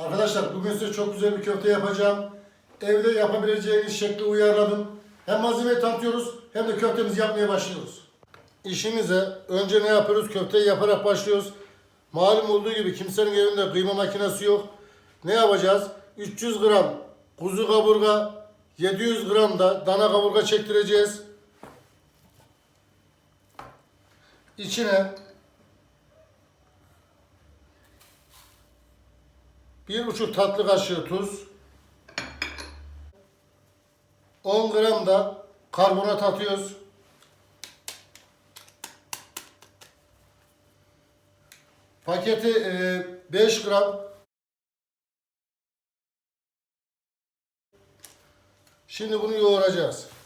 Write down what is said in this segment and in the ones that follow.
Arkadaşlar bugün size çok güzel bir köfte yapacağım. Evde yapabileceğiniz şekli uyarladım. Hem malzemeyi tanıtıyoruz hem de köftemizi yapmaya başlıyoruz. İşimize önce ne yapıyoruz? Köfteyi yaparak başlıyoruz. Malum olduğu gibi kimsenin evinde kıyma makinesi yok. Ne yapacağız? 300 gram kuzu kaburga, 700 gram da dana kaburga çektireceğiz. İçine bir buçuk tatlı kaşığı tuz, 10 gram da karbonat atıyoruz. Paketi e, 5 gram. Şimdi bunu yoğuracağız.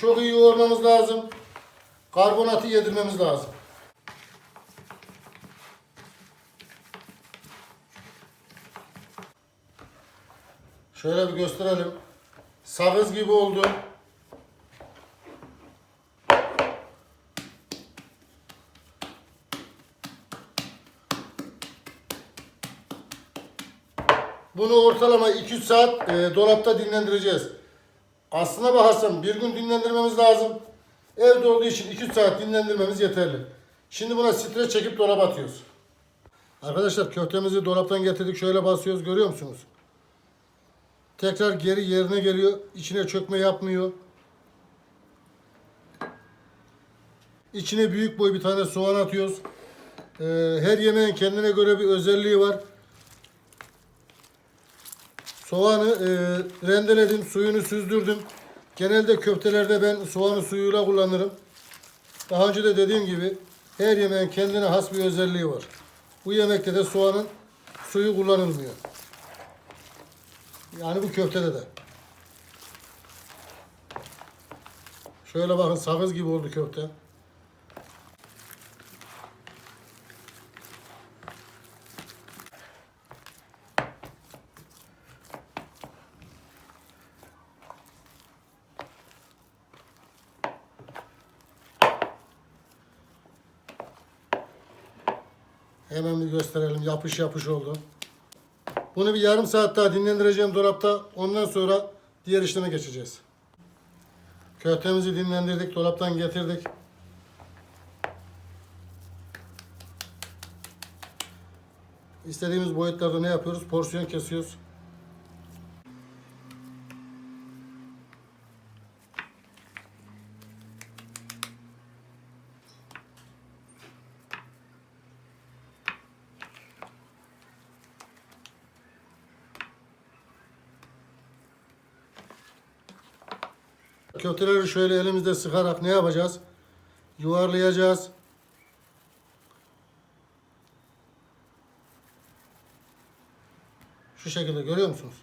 Çok iyi yoğurmamız lazım. Karbonatı yedirmemiz lazım. Şöyle bir gösterelim. Sakız gibi oldu. Bunu ortalama 2-3 saat e, dolapta dinlendireceğiz. Aslına bakarsan bir gün dinlendirmemiz lazım. Evde olduğu için 2 saat dinlendirmemiz yeterli. Şimdi buna streç çekip dolaba atıyoruz. Arkadaşlar köftemizi dolaptan getirdik. Şöyle basıyoruz görüyor musunuz? Tekrar geri yerine geliyor. İçine çökme yapmıyor. İçine büyük boy bir tane soğan atıyoruz. Ee, her yemeğin kendine göre bir özelliği var. Soğanı e, rendeledim, suyunu süzdürdüm. Genelde köftelerde ben soğanı suyuyla kullanırım. Daha önce de dediğim gibi her yemeğin kendine has bir özelliği var. Bu yemekte de soğanın suyu kullanılmıyor. Yani bu köftede de. Şöyle bakın sakız gibi oldu köfte. Hemen bir gösterelim. Yapış yapış oldu. Bunu bir yarım saat daha dinlendireceğim dolapta. Ondan sonra diğer işleme geçeceğiz. Köftemizi dinlendirdik. Dolaptan getirdik. İstediğimiz boyutlarda ne yapıyoruz? Porsiyon kesiyoruz. Köfteleri şöyle elimizde sıkarak ne yapacağız? Yuvarlayacağız. Şu şekilde görüyor musunuz?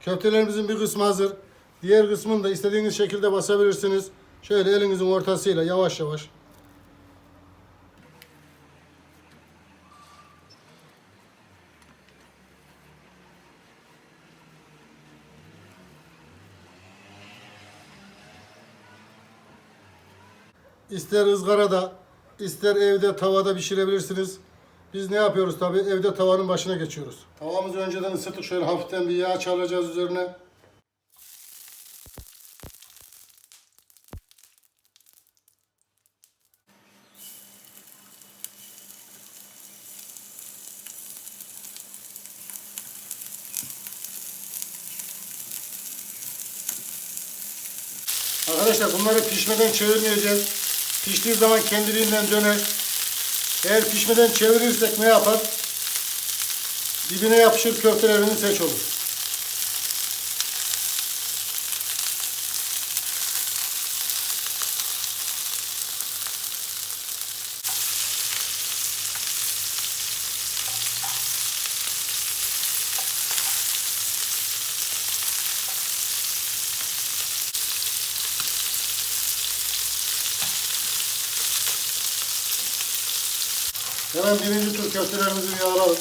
Köftelerimizin bir kısmı hazır. Diğer kısmını da istediğiniz şekilde basabilirsiniz. Şöyle elinizin ortasıyla yavaş yavaş. İster ızgarada, ister evde tavada pişirebilirsiniz. Biz ne yapıyoruz tabi? Evde tavanın başına geçiyoruz. Tavamızı önceden ısıttık. Şöyle hafiften bir yağ çalacağız üzerine. Arkadaşlar bunları pişmeden çevirmeyeceğiz. Piştiği zaman kendiliğinden döner. Eğer pişmeden çevirirsek ne yapar? Dibine yapışır köftelerini seç olur. Hemen birinci tur köftelerimizi bir yağlayalım.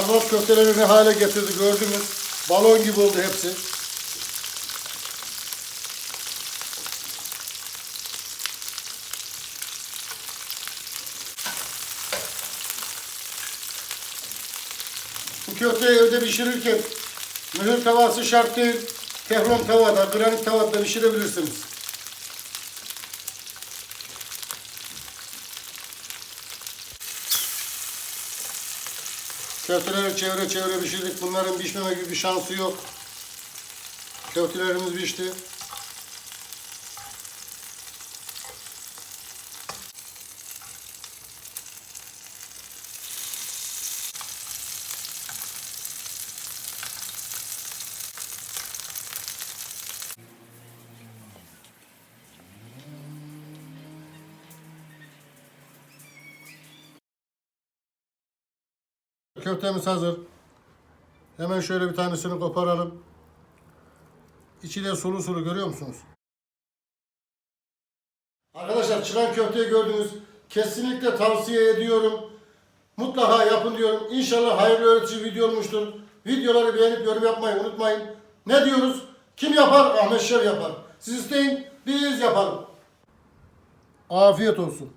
Arnavut köfteleri ne hale getirdi gördünüz. Balon gibi oldu hepsi. Bu köfteyi evde pişirirken mühür tavası şart değil. Teflon tavada, granit tavada pişirebilirsiniz. Köfteleri çevre çevre pişirdik. Bunların pişmeme gibi bir şansı yok. Köftelerimiz pişti. Köftemiz hazır. Hemen şöyle bir tanesini koparalım. İçi de sulu sulu görüyor musunuz? Arkadaşlar çıkan köfteyi gördünüz. Kesinlikle tavsiye ediyorum. Mutlaka yapın diyorum. İnşallah hayırlı öğretici video olmuştur. Videoları beğenip yorum yapmayı unutmayın. Ne diyoruz? Kim yapar? Ahmet Şev yapar. Siz isteyin, biz yapalım. Afiyet olsun.